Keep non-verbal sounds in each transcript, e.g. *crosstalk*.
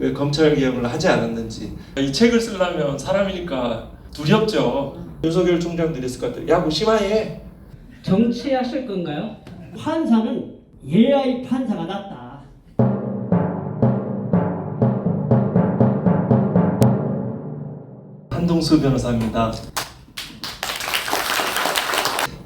왜 검찰 개혁을 하지 않았는지 이 책을 쓰려면 사람이니까 두렵죠. 윤석열 총장도 이랬을 것 같아요. 야, 뭐 심하해. 정치하실 건가요? 판사는 AI 판사가 낫다. 한동수 변호사입니다.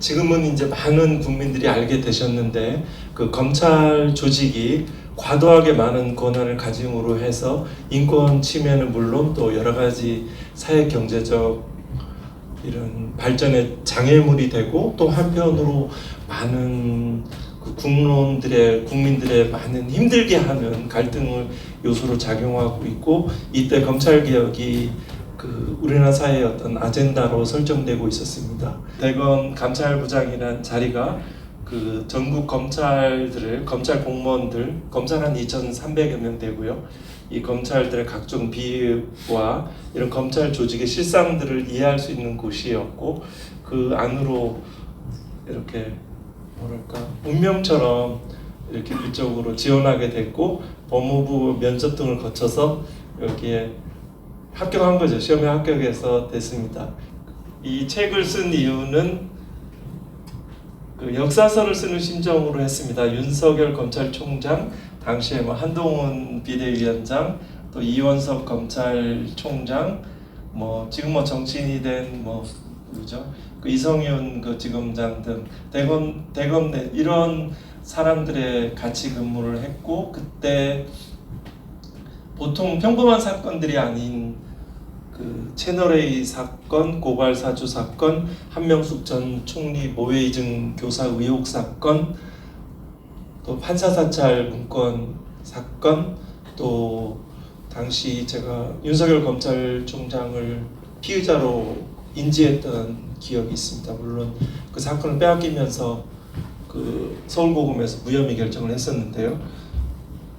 지금은 이제 많은 국민들이 알게 되셨는데 그 검찰 조직이 과도하게 많은 권한을 가짐으로 해서 인권 침해는 물론 또 여러 가지 사회 경제적 이런 발전의 장애물이 되고 또 한편으로 많은 그 국론들의 국민들의 많은 힘들게 하는 갈등을 요소로 작용하고 있고 이때 검찰 개혁이 그 우리나라 사회의 어떤 아젠다로 설정되고 있었습니다. 대검 감찰부장이란 자리가 그 전국 검찰들을 검찰 공무원들 검찰 한 2,300여 명 되고요. 이 검찰들의 각종 비위와 이런 검찰 조직의 실상들을 이해할 수 있는 곳이었고 그 안으로 이렇게 뭐랄까 운명처럼 이렇게 일적으로 지원하게 됐고 법무부 면접 등을 거쳐서 여기에 합격한 거죠. 시험에 합격해서 됐습니다. 이 책을 쓴 이유는 그 역사서를 쓰는 심정으로 했습니다. 윤석열 검찰총장, 당시에 뭐 한동훈 비대위원장, 또 이원석 검찰총장, 뭐 지금 뭐 정치인이 된뭐 누구죠? 그 이성윤 그 지검장 등 대검 대검 내 이런 사람들의 같이 근무를 했고 그때 보통 평범한 사건들이 아닌 그 채널 A 사건, 고발 사주 사건, 한명숙 전 총리 모해 이증 교사 의혹 사건, 또 판사 사찰 문건 사건, 또 당시 제가 윤석열 검찰총장을 피의자로 인지했던 기억이 있습니다. 물론 그 사건을 빼앗기면서 그 서울고검에서 무혐의 결정을 했었는데요.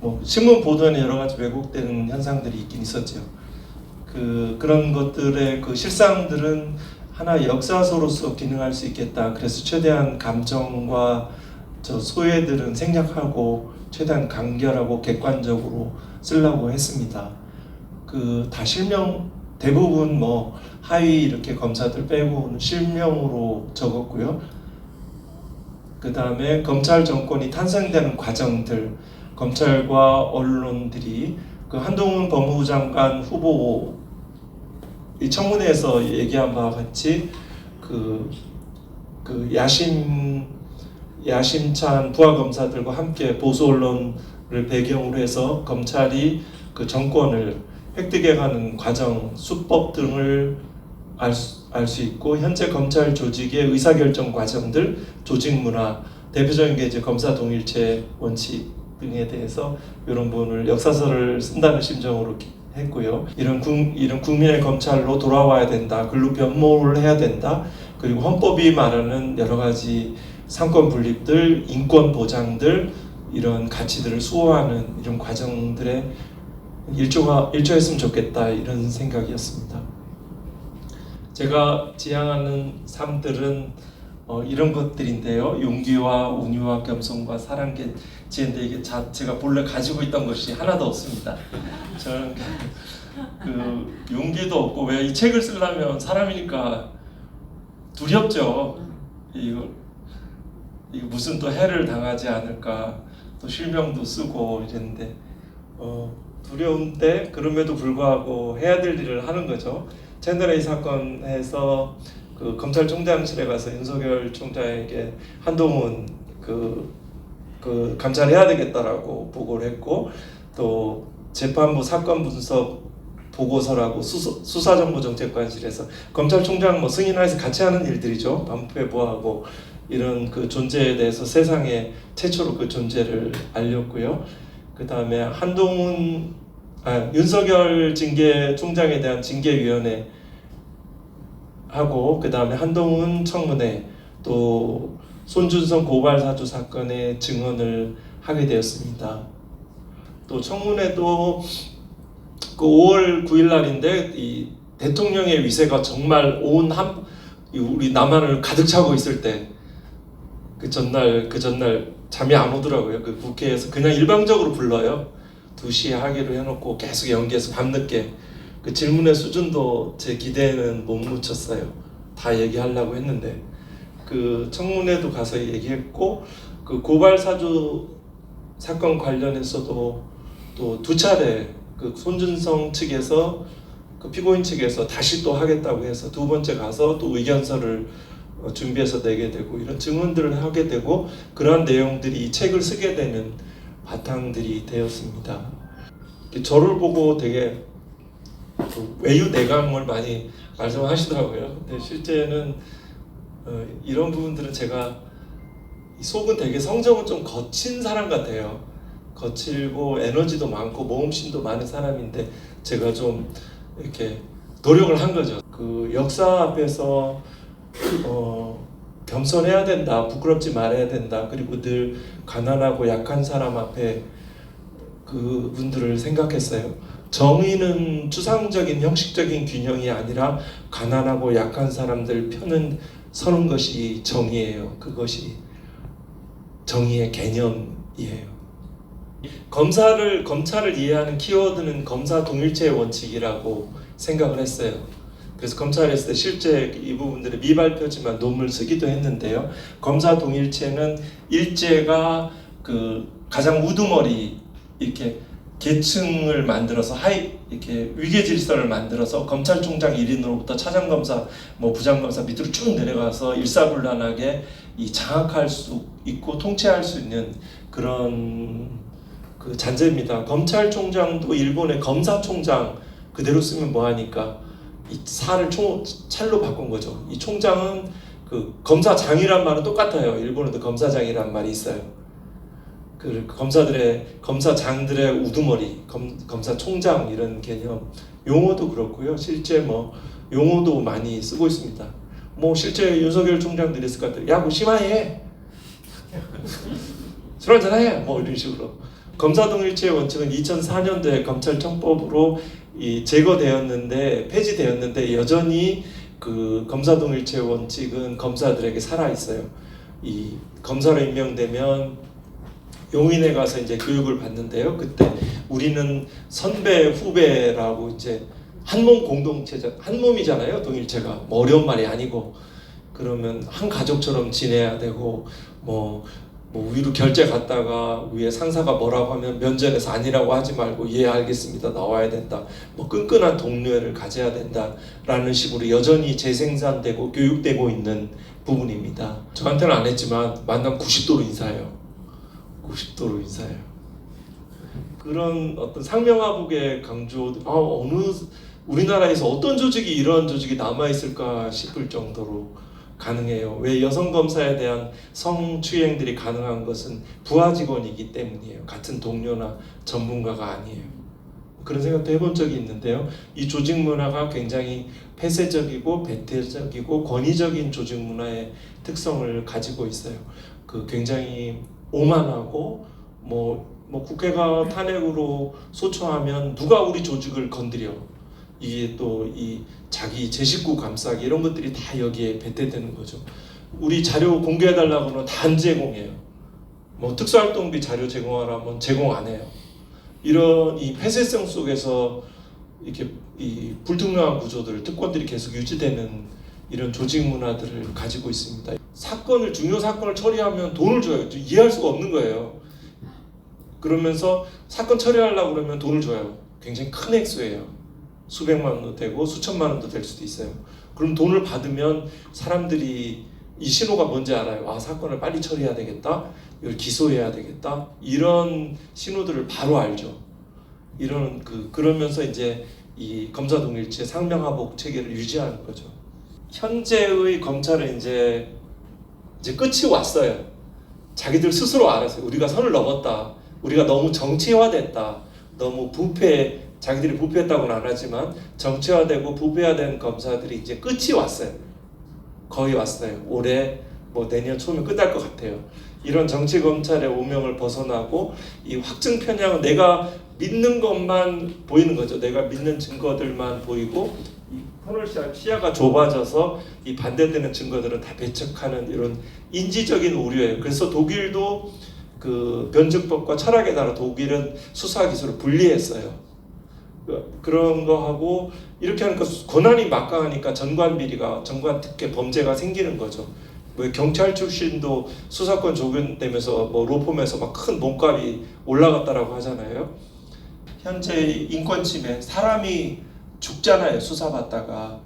뭐 신문 보도에는 여러 가지 왜곡되는 현상들이 있긴 있었죠. 그 그런 것들의 그 실상들은 하나 역사서로서 기능할 수 있겠다. 그래서 최대한 감정과 저 소외들은 생략하고 최대한 간결하고 객관적으로 쓰려고 했습니다. 그 다 실명 대부분 뭐 하위 이렇게 검사들 빼고는 실명으로 적었고요. 그 다음에 검찰 정권이 탄생되는 과정들, 검찰과 언론들이 그 한동훈 법무부 장관 후보 이 청문회에서 얘기한 바와 같이 그, 그 야심 야심찬 부하 검사들과 함께 보수 언론을 배경으로 해서 검찰이 그 정권을 획득해가는 과정, 수법 등을 알수 있고 현재 검찰 조직의 의사결정 과정들, 조직 문화, 대표적인 게 이제 검사 동일체 원칙 등에 대해서 이런 부분을 역사서를 쓴다는 심정으로 기- 했고요. 이런 국, 이런 국민의 검찰로 돌아와야 된다. 글로 변모를 해야 된다. 그리고 헌법이 말하는 여러 가지 상권 분립들, 인권 보장들 이런 가치들을 수호하는 이런 과정들에 일조가 일조했으면 좋겠다 이런 생각이었습니다. 제가 지향하는 삶들은 어, 이런 것들인데요. 용기와 운유와 겸손과 사랑께 지은데 이게 자, 제가 본래 가지고 있던 것이 하나도 없습니다. 저는 그, 그 용기도 없고 왜 이 책을 쓰려면 사람이니까 두렵죠. 이거 이거 무슨 또 해를 당하지 않을까 또 실명도 쓰고 이랬는데 어, 두려운데 그럼에도 불구하고 해야 될 일을 하는 거죠. A 사건에서 그 검찰총장실에 가서 윤석열 총장에게 한동훈 그, 그 감찰해야 되겠다라고 보고를 했고 또 재판부 사건 분석 보고서라고 수사, 수사정보정책관실에서 검찰총장 뭐 승인하에서 같이 하는 일들이죠. 반부패부하고 이런 그 존재에 대해서 세상에 최초로 그 존재를 알렸고요. 그 다음에 한동훈 아, 윤석열 징계 총장에 대한 징계위원회 하고 그 다음에 한동훈 청문회 또 손준성 고발 사주 사건의 증언을 하게 되었습니다. 또 청문회도 그 5월 9일 날인데 이 대통령의 위세가 정말 온 한 우리 남한을 가득 차고 있을 때 그 전날 그 전날 잠이 안 오더라고요. 그 국회에서 그냥 일방적으로 불러요. 2시에 하기로 해놓고 계속 연기해서 밤늦게 그 질문의 수준도 제 기대에는 못 묻혔어요. 다 얘기하려고 했는데 그 청문회도 가서 얘기했고 그 고발 사주 사건 관련해서도 또 두 차례 그 손준성 측에서 그 피고인 측에서 다시 또 하겠다고 해서 두 번째 가서 또 의견서를 어, 준비해서 내게 되고 이런 증언들을 하게 되고 그러한 내용들이 이 책을 쓰게 되는 바탕들이 되었습니다. 저를 보고 되게 그 외유 내강을 많이 말씀하시더라고요. 근데 실제는 어, 이런 부분들은 제가 이 속은 되게 성정은 좀 거친 사람 같아요. 거칠고 에너지도 많고 모험심도 많은 사람인데 제가 좀 이렇게 노력을 한 거죠. 그 역사 앞에서 어, 겸손해야 된다, 부끄럽지 말아야 된다. 그리고 늘 가난하고 약한 사람 앞에 그 분들을 생각했어요. 정의는 추상적인 형식적인 균형이 아니라 가난하고 약한 사람들 편은 서는 것이 정의예요. 그것이 정의의 개념이에요. 검사를 검찰을 이해하는 키워드는 검사 동일체의 원칙이라고 생각을 했어요. 그래서 검찰에 있을 때 실제 이 부분들을 미발표지만 논문을 쓰기도 했는데요. 검사 동일체는 일제가 그 가장 우두머리 이렇게 계층을 만들어서 하이 이렇게 위계 질서를 만들어서 검찰총장 1인으로부터 차장검사 뭐 부장검사 밑으로 쭉 내려가서 일사불란하게 이 장악할 수 있고 통치할 수 있는 그런 그 잔재입니다. 검찰총장도 일본의 검사총장 그대로 쓰면 뭐하니까 이 살을 총 찰로 바꾼 거죠. 이 총장은 그 검사장이란 말은 똑같아요. 일본에도 검사장이란 말이 있어요. 그 검사들의 검사장들의 우두머리, 검, 검사총장 이런 개념 용어도 그렇고요. 실제 뭐 용어도 많이 쓰고 있습니다. 뭐 실제 윤석열 총장들이 있을 것 같아요. 야구 심하해. *laughs* 술 한잔해. 뭐 이런 식으로. 검사동일체의 원칙은 2004년도에 검찰청법으로 이 제거되었는데 폐지되었는데 여전히 그 검사동일체 원칙은 검사들에게 살아 있어요. 이 검사로 임명되면 용인에 가서 이제 교육을 받는데요. 그때 우리는 선배 후배라고 이제 한몸 공동체자 한 몸이잖아요. 동일체가 뭐 어려운 말이 아니고 그러면 한 가족처럼 지내야 되고 뭐, 뭐 위로 결제 갔다가 위에 상사가 뭐라고 하면 면전에서 아니라고 하지 말고 예 알겠습니다 나와야 된다 뭐 끈끈한 동료를 가져야 된다라는 식으로 여전히 재생산되고 교육되고 있는 부분입니다. 저한테는 안 했지만 만남 90도로 인사해요. 90도로 인사해요. 그런 어떤 상명하복의 강조, 아 어느 우리나라에서 어떤 조직이 이런 조직이 남아 있을까 싶을 정도로 가능해요. 왜 여성 검사에 대한 성추행들이 가능한 것은 부하 직원이기 때문이에요. 같은 동료나 전문가가 아니에요. 그런 생각도 해본 적이 있는데요. 이 조직 문화가 굉장히 폐쇄적이고 배태적이고 권위적인 조직 문화의 특성을 가지고 있어요. 그 굉장히 오만하고 뭐, 뭐 국회가 탄핵으로 소초하면 누가 우리 조직을 건드려 이게 또 이 자기 제 식구 감싸기 이런 것들이 다 여기에 배태되는 거죠. 우리 자료 공개해 달라고는 다안 제공해요. 뭐 특수활동비 자료 제공하라면 제공 안 해요. 이런 이 폐쇄성 속에서 이렇게 이 불투명한 구조들 특권들이 계속 유지되는 이런 조직 문화들을 가지고 있습니다. 사건을 중요 사건을 처리하면 돈을 줘요. 이해할 수가 없는 거예요. 그러면서 사건 처리하려고 그러면 돈을 줘요. 굉장히 큰 액수예요. 수백만 원도 되고 수천만 원도 될 수도 있어요. 그럼 돈을 받으면 사람들이 이 신호가 뭔지 알아요. 아 사건을 빨리 처리해야 되겠다. 이걸 기소해야 되겠다. 이런 신호들을 바로 알죠. 이런 그 그러면서 이제 이 검사 동일체 상명하복 체계를 유지하는 거죠. 현재의 검찰은 이제 이제 끝이 왔어요. 자기들 스스로 알았어요. 우리가 선을 넘었다. 우리가 너무 정치화됐다. 너무 부패 자기들이 부패했다고는 안 하지만 정치화되고 부패화된 검사들이 이제 끝이 왔어요. 거의 왔어요. 올해 뭐 내년 초면 끝날 것 같아요. 이런 정치 검찰의 오명을 벗어나고 이 확증 편향은 내가 믿는 것만 보이는 거죠. 내가 믿는 증거들만 보이고 이 터널 시야, 시야가 좁아져서 이 반대되는 증거들은 다 배척하는 이런 인지적인 오류예요. 그래서 독일도 그그 변증법과 철학에 따라 독일은 수사 기술을 분리했어요. 그- 그런 거 하고 이렇게 하니까 수- 권한이 막강하니까 전관 비리가 전관 특혜 범죄가 생기는 거죠. 왜 경찰 출신도 수사권 적용되면서 뭐 로펌에서 막 큰 몸값이 올라갔다라고 하잖아요. 현재 인권 침해 사람이 죽잖아요 수사받다가.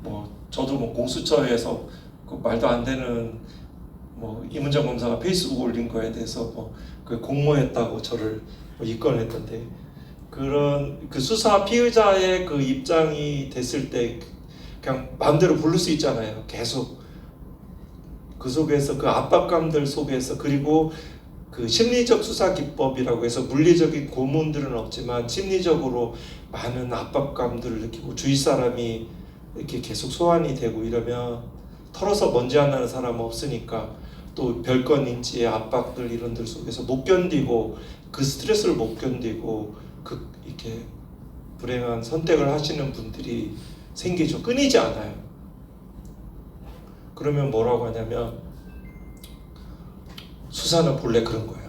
뭐 저도 뭐 공수처에서 그 말도 안 되는 뭐 이문정 검사가 페이스북 올린 거에 대해서 뭐 그 공모했다고 저를 뭐 입건했던데 그런 그 수사 피의자의 그 입장이 됐을 때 그냥 마음대로 부를 수 있잖아요 계속. 그 속에서 그 압박감들 속에서 그리고 그 심리적 수사 기법이라고 해서 물리적인 고문들은 없지만 심리적으로 많은 압박감들을 느끼고 주위 사람이 이렇게 계속 소환이 되고 이러면 털어서 먼지 안 나는 사람은 없으니까 또 별건 인지의 압박들 이런 들 속에서 못 견디고 그 스트레스를 못 견디고 그 이렇게 불행한 선택을 하시는 분들이 생기죠. 끊이지 않아요. 그러면 뭐라고 하냐면 수사는 본래 그런 거야.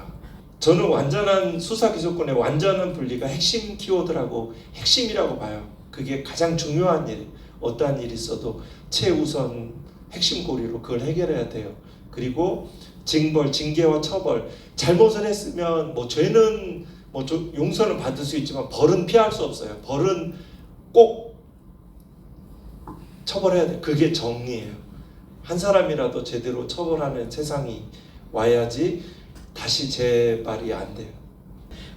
저는 완전한 수사 기소권의 완전한 분리가 핵심 키워드라고 핵심이라고 봐요. 그게 가장 중요한 일. 어떠한 일이 있어도 최우선 핵심 고리로 그걸 해결해야 돼요. 그리고 징벌, 징계와 처벌. 잘못을 했으면 뭐 죄는 뭐좀 용서는 받을 수 있지만 벌은 피할 수 없어요. 벌은 꼭 처벌해야 돼. 그게 정의예요. 한 사람이라도 제대로 처벌하는 세상이 와야지 다시 재발이 안 돼요.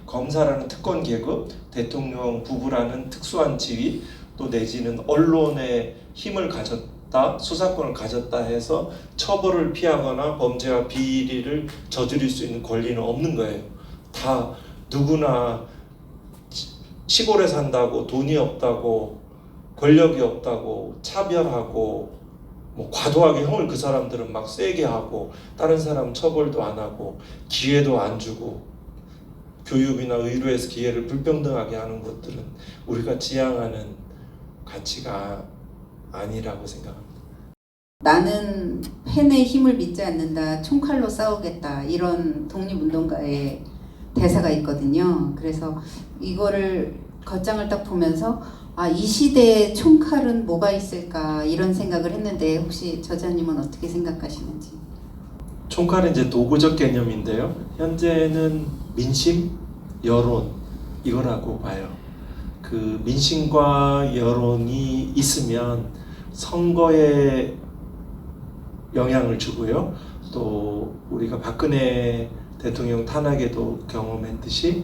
검사라는 특권 계급, 대통령 부부라는 특수한 지위, 또 내지는 언론의 힘을 가졌다, 수사권을 가졌다 해서 처벌을 피하거나 범죄와 비리를 저지를 수 있는 권리는 없는 거예요. 다 누구나 시- 시골에 산다고 돈이 없다고 권력이 없다고 차별하고 뭐 과도하게 형을 그 사람들은 막 세게 하고 다른 사람 처벌도 안 하고 기회도 안 주고 교육이나 의료에서 기회를 불평등하게 하는 것들은 우리가 지향하는 가치가 아니라고 생각합니다. 나는 펜의 힘을 믿지 않는다. 총칼로 싸우겠다. 이런 독립운동가의 대사가 있거든요. 그래서 이거를 겉장을 딱 보면서 아, 이 시대에 총칼은 뭐가 있을까 이런 생각을 했는데 혹시 저자님은 어떻게 생각하시는지? 총칼은 이제 도구적 개념인데요. 현재는 민심, 여론 이거라고 봐요. 그 민심과 여론이 있으면 선거에 영향을 주고요. 또 우리가 박근혜 대통령 탄핵에도 경험했듯이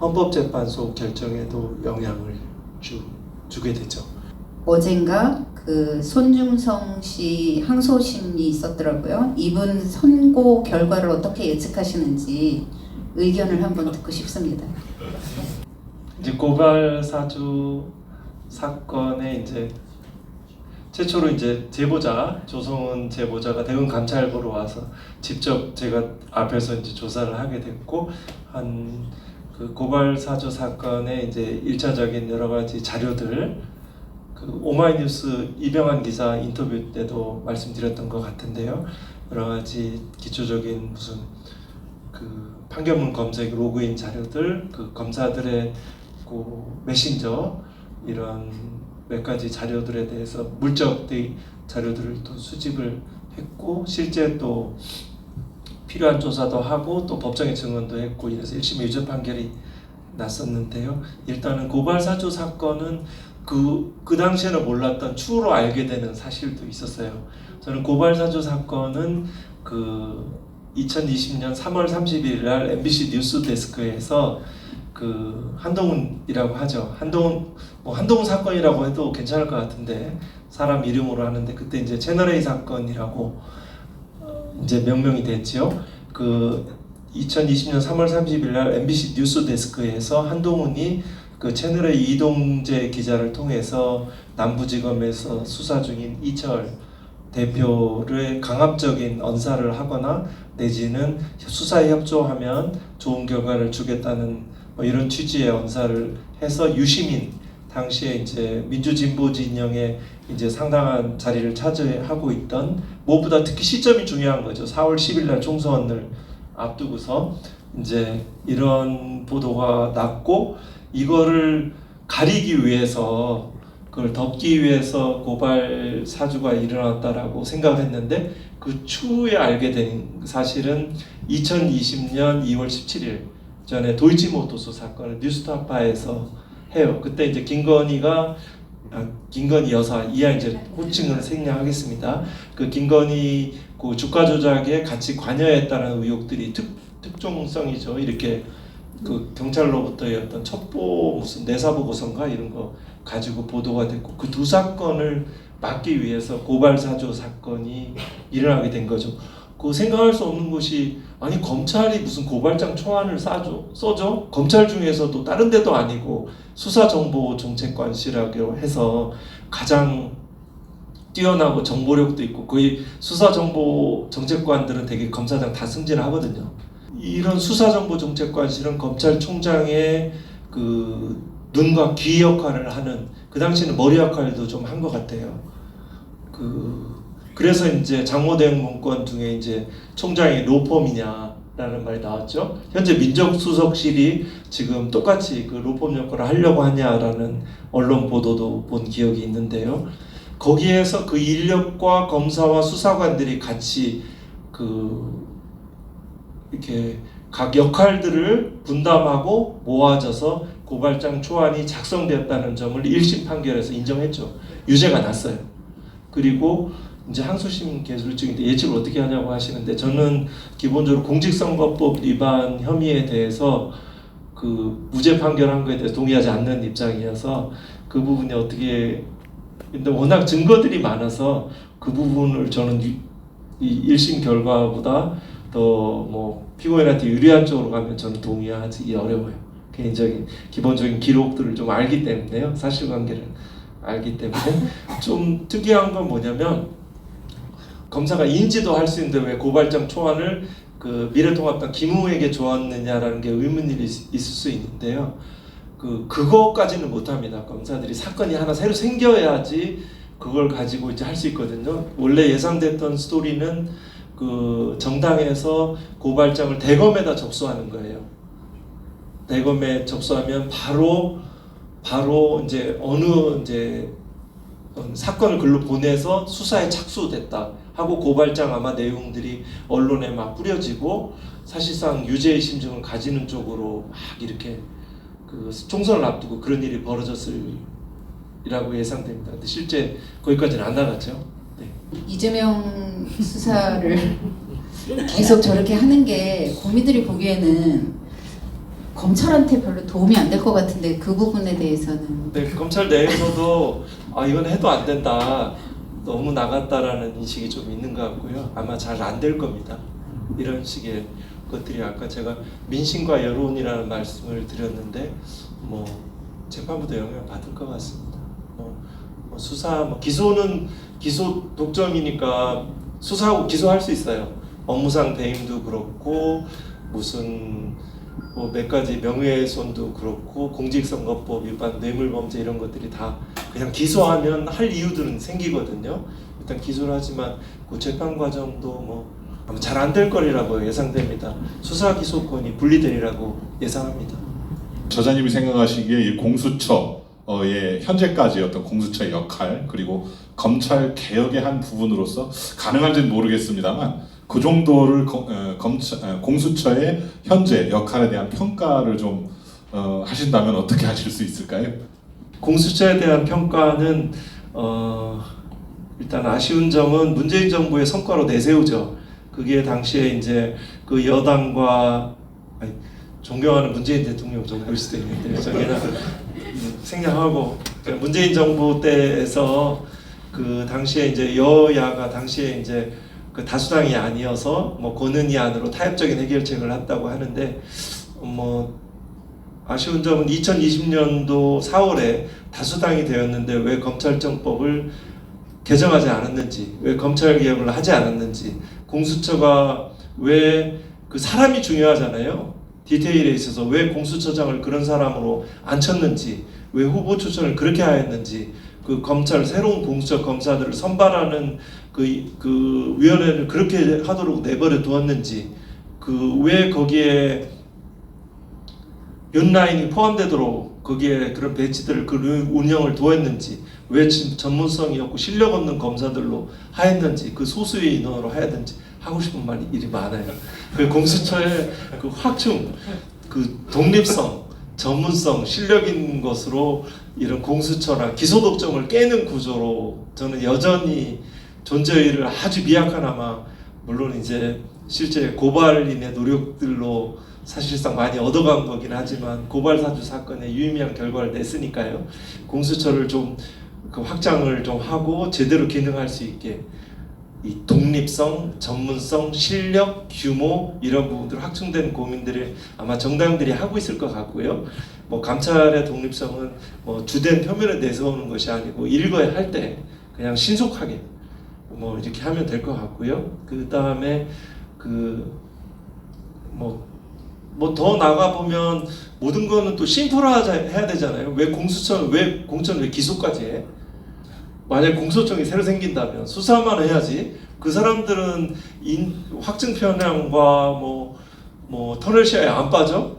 헌법재판소 결정에도 영향을 주, 주게 되죠. 어젠가 그 손중성 씨 항소심이 있었더라고요. 이분 선고 결과를 어떻게 예측하시는지 의견을 한번 듣고 싶습니다. 이제 고발 사주 사건에 이제 최초로 이제 제보자 조성은 제보자가 대검 감찰부로 와서 직접 제가 앞에서 이제 조사를 하게 됐고 한 그 고발 사주 사건의 이제 일차적인 여러 가지 자료들 그 오마이뉴스 이병환 기자 인터뷰 때도 말씀드렸던 것 같은데요. 여러 가지 기초적인 무슨 그 판결문 검색 로그인 자료들 그 검사들의 그 메신저 이런 몇 가지 자료들에 대해서 물적 데 자료들을 또 수집을 했고 실제 또 필요한 조사도 하고 또 법정에 증언도 했고 이래서 1심 유죄 판결이 났었는데요. 일단은 고발 사주 사건은 그, 그 당시에는 몰랐던 추후로 알게 되는 사실도 있었어요. 저는 고발 사주 사건은 그 2020년 3월 31일 날 MBC 뉴스 데스크에서 그 한동훈이라고 하죠. 한동훈 뭐 한동훈 사건이라고 해도 괜찮을 것 같은데 사람 이름으로 하는데 그때 이제 채널 A 사건이라고 어, 이제 명명이 됐죠. 그 2020년 3월 30일 날 MBC 뉴스 데스크에서 한동훈이 그 채널의 이동재 기자를 통해서 남부지검에서 수사 중인 이철 대표를 강압적인 언사를 하거나 내지는 수사에 협조하면 좋은 결과를 주겠다는 뭐 이런 취지의 언사를 해서 유시민 당시에 이제 민주진보 진영에 이제 상당한 자리를 차지하고 있던 무엇보다 특히 시점이 중요한 거죠. 4월 10일 날 총선을 앞두고서 이제 이런 보도가 났고 이거를 가리기 위해서 그걸 덮기 위해서 고발 사주가 일어났다라고 생각을 했는데 그 추후에 알게 된 사실은 2020년 2월 17일 전에 도이치모토스 사건을 뉴스타파에서 해요. 그때 이제 김건희가 아, 김건희 여사 이하 이제 호칭을 생략하겠습니다. 그 김건희 그 주가 조작에 같이 관여했다는 의혹들이 특 특종성이죠. 이렇게 그 경찰로부터의 어떤 첩보 무슨 내사보 고성가 이런 거 가지고 보도가 됐고 그 두 사건을 막기 위해서 고발 사주 사건이 일어나게 된 거죠. 그 생각할 수 없는 것이 아니 검찰이 무슨 고발장 초안을 싸줘 써줘 검찰 중에서도 다른 데도 아니고 수사정보정책관실이라고 해서 가장 뛰어나고 정보력도 있고 거의 수사정보정책관들은 되게 검사장 다 승진하거든요. 이런 수사정보정책관실은 검찰총장의 그 눈과 귀 역할을 하는 그 당시에는 머리 역할도 좀 한 것 같아요. 그 그래서 이제 장모대응 문건 중에 이제 총장이 로펌이냐라는 말이 나왔죠. 현재 민정수석실이 지금 똑같이 그 로펌 역할을 하려고 하냐라는 언론 보도도 본 기억이 있는데요. 거기에서 그 인력과 검사와 수사관들이 같이 그 이렇게 각 역할들을 분담하고 모아져서 고발장 초안이 작성되었다는 점을 1심 판결에서 인정했죠. 유죄가 났어요. 그리고 이제 항소심 개술증인데 예측을 어떻게 하냐고 하시는데 저는 기본적으로 공직선거법 위반 혐의에 대해서 그 무죄 판결한 거에 대해서 동의하지 않는 입장이어서 그 부분이 어떻게 근데 워낙 증거들이 많아서 그 부분을 저는 이 1심 결과보다 더 뭐 피고인한테 유리한 쪽으로 가면 저는 동의하기 어려워요. 개인적인 기본적인 기록들을 좀 알기 때문에요. 사실관계를 알기 때문에 좀 특이한 건 뭐냐면 검사가 인지도 할 수 있는데 왜 고발장 초안을 그 미래통합당 김우에게 줬느냐라는 게 의문이 있- 있을 수 있는데요. 그 그거까지는 못합니다. 검사들이 사건이 하나 새로 생겨야지 그걸 가지고 이제 할 수 있거든요. 원래 예상됐던 스토리는 그 정당에서 고발장을 대검에다 접수하는 거예요. 대검에 접수하면 바로 바로 이제 어느 이제 어, 사건을 글로 보내서 수사에 착수됐다 하고 고발장 아마 내용들이 언론에 막 뿌려지고 사실상 유죄의 심증을 가지는 쪽으로 막 이렇게 그 총선을 앞두고 그런 일이 벌어졌을이라고 예상됩니다. 근데 실제 거기까지는 안 나갔죠. 네. 이재명 수사를 계속 저렇게 하는 게 국민들이 보기에는 검찰한테 별로 도움이 안 될 것 같은데 그 부분에 대해서는 네, 검찰 내에서도 아 이건 해도 안 된다. 너무 나갔다라는 인식이 좀 있는 것 같고요. 아마 잘 안 될 겁니다. 이런 식의 것들이 아까 제가 민심과 여론이라는 말씀을 드렸는데 뭐 재판부도 영향 받을 것 같습니다. 뭐, 뭐 수사 뭐 기소는 기소 독점이니까 수사하고 기소할 수 있어요. 업무상 배임도 그렇고 무슨 뭐 몇 가지 명예훼손도 그렇고 공직선거법 위반 뇌물범죄 이런 것들이 다 그냥 기소하면 할 이유들은 생기거든요. 일단 기소를 하지만 그 재판 과정도 뭐 아마 잘 안 될 거리라고 예상됩니다. 수사 기소권이 분리되리라고 예상합니다. 저자님이 생각하시기에 이 공수처의 현재까지 어떤 공수처의 역할 그리고 검찰 개혁의 한 부분으로서 가능한지는 모르겠습니다만 그 정도를 거- 어, 검찰 어, 공수처의 현재 역할에 대한 평가를 좀 어, 하신다면 어떻게 하실 수 있을까요? 공수처에 대한 평가는 어, 일단 아쉬운 점은 문재인 정부의 성과로 내세우죠. 그게 당시에 이제 그 여당과 아니, 존경하는 문재인 대통령 정부일 수도 있는데 저기는 생략하고 그러니까 문재인 정부 때에서 그 당시에 이제 여야가 당시에 이제 그 다수당이 아니어서 뭐 권은희 안으로 타협적인 해결책을 했다고 하는데 뭐 아쉬운 점은 2020년도 4월에 다수당이 되었는데 왜 검찰청법을 개정하지 않았는지, 왜 검찰 개혁을 하지 않았는지, 공수처가 왜 그 사람이 중요하잖아요. 디테일에 있어서 왜 공수처장을 그런 사람으로 안 쳤는지 왜 후보 추천을 그렇게 하였는지 그 검찰 새로운 공수처 검사들을 선발하는 그, 그 위원회를 그렇게 하도록 내버려 두었는지 그 왜 거기에 연라인이 포함되도록 거기에 그런 배치들을 그 운영을 두었는지 왜 진- 전문성이 없고 실력 없는 검사들로 하였는지 그 소수의 인원으로 하였는지 하고 싶은 말이 일이 많아요. 그 공수처의 그 확충, 그 독립성, 전문성, 실력 있는 것으로 이런 공수처랑 기소독점을 깨는 구조로 저는 여전히 존재의를 아주 미약하나마 물론 이제 실제 고발인의 노력들로 사실상 많이 얻어간 거긴 하지만 고발 사주 사건에 유의미한 결과를 냈으니까요. 공수처를 좀 그 확장을 좀 하고 제대로 기능할 수 있게 이 독립성, 전문성, 실력, 규모 이런 부분들 확충되는 고민들을 아마 정당들이 하고 있을 것 같고요. 뭐 감찰의 독립성은 뭐 주된 표면에 내세우는 것이 아니고 일거에 할때 그냥 신속하게 뭐 이렇게 하면 될 것 같고요. 그 다음에 그뭐 뭐 더 나가 보면 모든 거는 또 심플화해야 되잖아요. 왜 공수처는 왜 공처는 왜 기소까지 해? 만약 공소청이 새로 생긴다면 수사만 해야지 그 사람들은 인, 확증 편향과 뭐, 뭐 터널 시야에 안 빠져?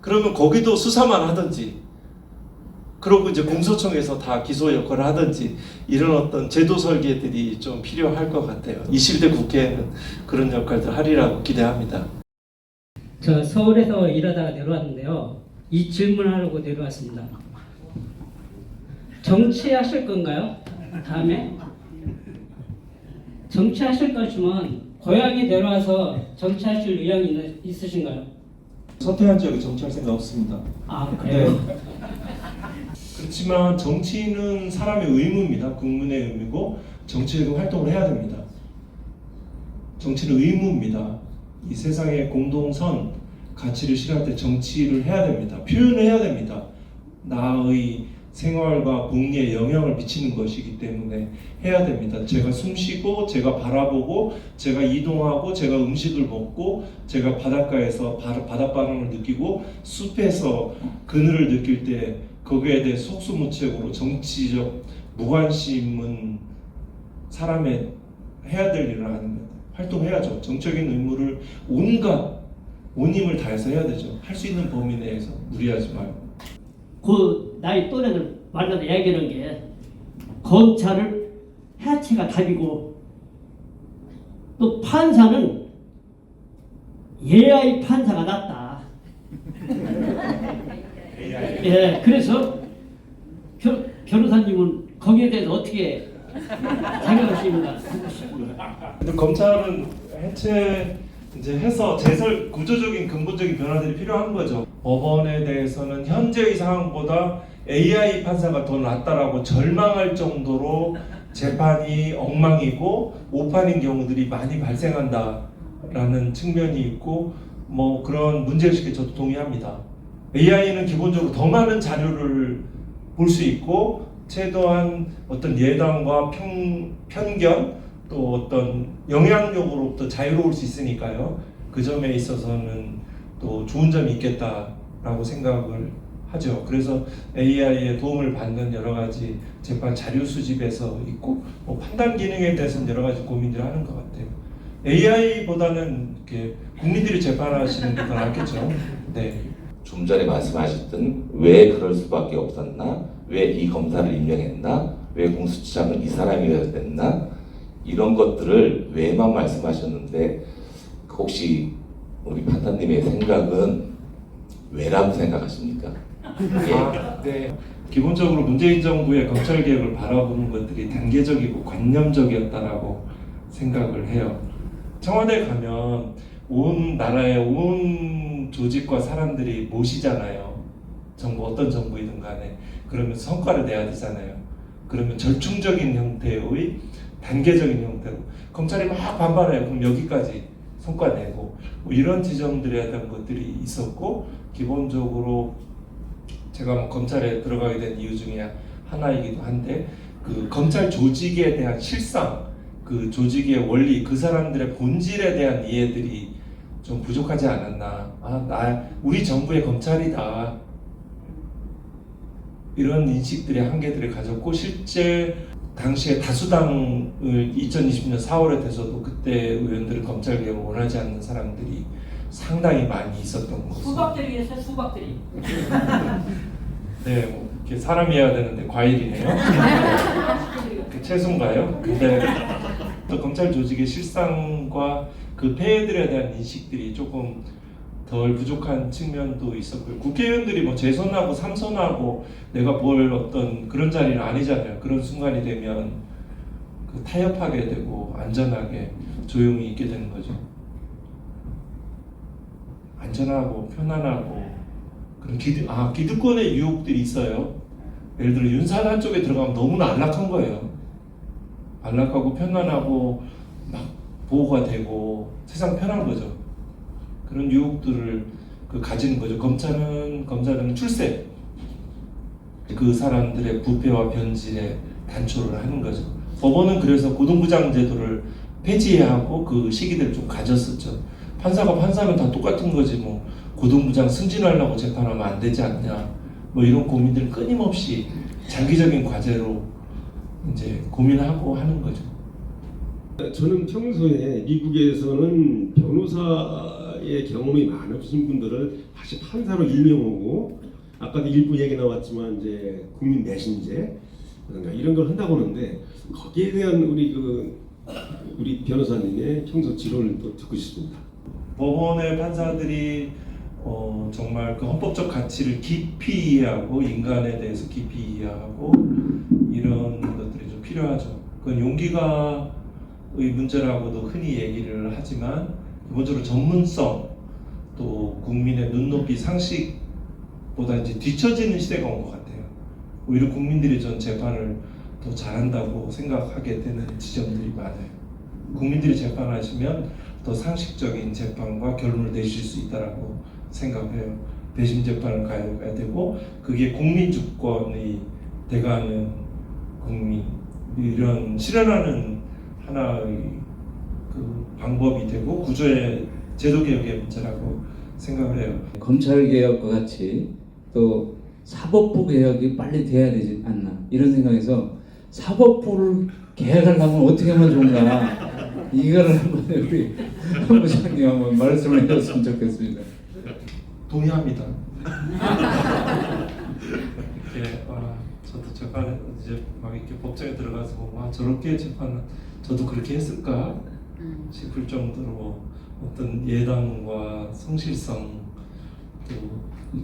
그러면 거기도 수사만 하든지 그러고 이제 공소청에서 다 기소 역할을 하든지 이런 어떤 제도 설계들이 좀 필요할 것 같아요. 21대 국회에는 그런 역할들 하리라고 기대합니다. 저 서울에서 일하다가 내려왔는데요. 이 질문하려고 내려왔습니다. 정치하실 건가요? 다음에 정치하실 것이면 고향에 내려와서 정치하실 의향이 있- 있으신가요? 서태한 지역에 정치할 생각 없습니다. 아 그래요? 그렇지만 정치는 사람의 의무입니다. 국민의 의무고 정치적인 활동을 해야 됩니다. 정치는 의무입니다. 이 세상의 공동선 가치를 실현할 때 정치를 해야 됩니다. 표현을 해야 됩니다. 나의 생활과 복리에 영향을 미치는 것이기 때문에 해야 됩니다. 제가 숨 쉬고 제가 바라보고 제가 이동하고 제가 음식을 먹고 제가 바닷가에서 바, 바닷바람을 느끼고 숲에서 그늘을 느낄 때 거기에 대해 속수무책으로 정치적 무관심은 사람의 해야 될 일을 하는 활동해야죠. 정적인 의무를 온갖 온 힘을 다해서 해야 되죠. 할 수 있는 범위 내에서 무리하지 말고. 그 나이 또래들 말로 얘기하는 게 검찰을 해체가 답이고 또 판사는 AI 판사가 낫다. 예, 그래서 변, 변호사님은 거기에 대해서 어떻게 싶습니다. 근데 검찰은 해체 이제 해서 제설 구조적인 근본적인 변화들이 필요한 거죠. 법원에 대해서는 현재의 상황보다 AI 판사가 더 낫다라고 절망할 정도로 재판이 엉망이고 오판인 경우들이 많이 발생한다라는 측면이 있고 뭐 그런 문제의식에 저도 동의합니다. AI는 기본적으로 더 많은 자료를 볼 수 있고 최대한 어떤 예단과 편, 편견 또 어떤 영향력으로부터 자유로울 수 있으니까요. 그 점에 있어서는 또 좋은 점이 있겠다라고 생각을 하죠. 그래서 AI의 도움을 받는 여러 가지 재판 자료 수집에서 있고 뭐 판단 기능에 대해서는 여러 가지 고민들을 하는 것 같아요. AI보다는 이렇게 국민들이 재판하시는 게 더 낫겠죠. 네. 좀 전에 말씀하셨던 왜 그럴 수밖에 없었나? 왜 이 검사를 임명했나? 왜 공수처장은 이 사람이어야 됐나? 이런 것들을 왜만 말씀하셨는데 혹시 우리 판사님의 생각은 왜라고 생각하십니까? 예. 아, 네. 기본적으로 문재인 정부의 검찰 개혁을 바라보는 것들이 단계적이고 관념적이었다라고 생각을 해요. 청와대 가면 온 나라의 온 조직과 사람들이 모시잖아요. 정부 어떤 정부이든 간에 그러면 성과를 내야 되잖아요. 그러면 절충적인 형태의 단계적인 형태로 검찰이 막 반발해요. 그럼 여기까지 성과 내고 뭐 이런 지점들에 대한 것들이 있었고 기본적으로 제가 뭐 검찰에 들어가게 된 이유 중에 하나이기도 한데 그 검찰 조직에 대한 실상 그 조직의 원리 그 사람들의 본질에 대한 이해들이 좀 부족하지 않았나. 아, 나 우리 정부의 검찰이다. 이런 인식들의 한계들을 가졌고 실제 당시에 다수당을 2020년 4월에 돼서도 그때 의원들은 검찰 개혁을 원하지 않는 사람들이 상당히 많이 있었던 것으로 수박들이 있어요 수박들이 *laughs* 네, 뭐 이렇게 사람이어야 되는데 과일이네요. *laughs* 그 채소인가요? 근데 또 검찰 조직의 실상과 그 폐해들에 대한 인식들이 조금 덜 부족한 측면도 있었고요. 국회의원들이 뭐 재선하고 삼선하고 내가 뭘 어떤 그런 자리는 아니잖아요. 그런 순간이 되면 그 타협하게 되고 안전하게 조용히 있게 되는 거죠. 안전하고 편안하고 그런 기득 아 기득권의 유혹들이 있어요. 예를 들어 윤사단 쪽에 들어가면 너무나 안락한 거예요. 안락하고 편안하고 막 보호가 되고 세상 편한 거죠. 그런 유혹들을 그 가지는 거죠. 검찰은 검사들은 출세 그 사람들의 부패와 변질에 단초를 하는 거죠. 법원은 그래서 고등부장 제도를 폐지해야 하고 그 시기들 좀 가졌었죠. 판사가 판사면 다 똑같은 거지 뭐 고등부장 승진하려고 재판하면 안 되지 않냐 뭐 이런 고민들을 끊임없이 장기적인 과제로 이제 고민하고 하는 거죠. 저는 평소에 미국에서는 변호사 의 경험이 많으신 분들을 다시 판사로 임명하고 아까도 일부 얘기 나왔지만 이제 국민 내신제 그러니까 이런 걸 한다고 하는데 거기에 대한 우리 그 우리 변호사님의 평소 지론을 또 듣고 싶습니다. 법원의 판사들이 어, 정말 그 헌법적 가치를 깊이 이해하고 인간에 대해서 깊이 이해하고 이런 것들이 좀 필요하죠. 그건 용기가의 문제라고도 흔히 얘기를 하지만 기본적으로 전문성 또 국민의 눈높이 상식보다 이제 뒤처지는 시대가 온 것 같아요. 오히려 국민들이 전 재판을 더 잘한다고 생각하게 되는 지점들이 많아요. 국민들이 재판하시면 더 상식적인 재판과 결론을 내실 수 있다라고 생각해요. 배심 재판을 가야 되고 그게 국민 주권이 돼가는 국민 이런 실현하는 하나의 그 방법이 되고 구조의 제도 개혁의 문제라고 생각을 해요. 검찰 개혁과 같이 또 사법부 개혁이 빨리 돼야 되지 않나 이런 생각에서 사법부를 개혁하려면 어떻게 하면 좋은가 *laughs* 이거를 한번 우리 본부장님 한번 말씀을 해줬으면 좋겠습니다. 동의합니다. 이렇게 *laughs* 아, 저도 재판에 이제 막 이렇게 법정에 들어가서 보면 아, 저렇게 재판 저도 그렇게 했을까 음. 싶을 정도로 어떤 예당과 성실성 또 이,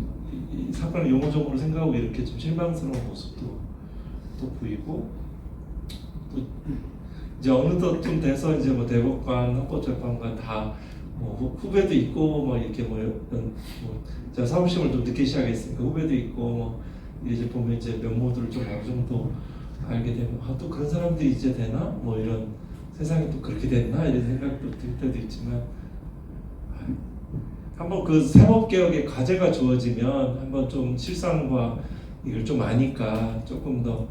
이 사건을 용어적으로 생각하고 이렇게 좀 실망스러운 모습도 또 보이고 또 이제 어느덧 좀 돼서 이제 뭐 대법관, 헌법재판관 다 뭐 후배도 있고 뭐 이렇게 뭐, 연- 뭐 제가 사무실을 좀 늦게 시작했으니까 후배도 있고 뭐 이제 보면 이제 면모들을 좀 어느 정도 알게 되면 아 또 그런 사람들이 이제 되나 뭐 이런 세상이 또 그렇게 됐나 이런 생각도 들 때도 있지만 아, 한번 그 사법 개혁의 과제가 주어지면 한번 좀 실상과 이걸 좀 아니까 조금 더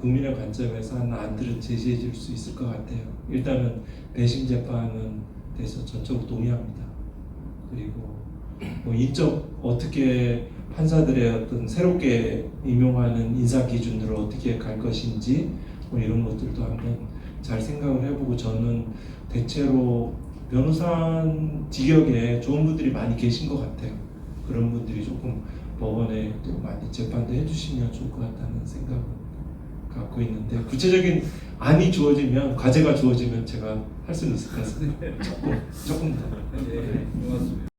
국민의 관점에서 하나 안들을 제시해 줄 수 있을 것 같아요. 일단은 배심 재판은 대해서 전적으로 동의합니다. 그리고 뭐 인적 어떻게 판사들의 어떤 새롭게 임용하는 인사 기준으로 어떻게 갈 것인지 뭐 이런 것들도 한번 잘 생각을 해보고 저는 대체로 변호사 직역에 좋은 분들이 많이 계신 것 같아요. 그런 분들이 조금 법원에 또 많이 재판도 해주시면 좋을 것 같다는 생각을 갖고 있는데 구체적인 안이 주어지면 과제가 주어지면 제가 할 수는 있을 것 같습니다. 조금 조금 더. 네, 고맙습니다.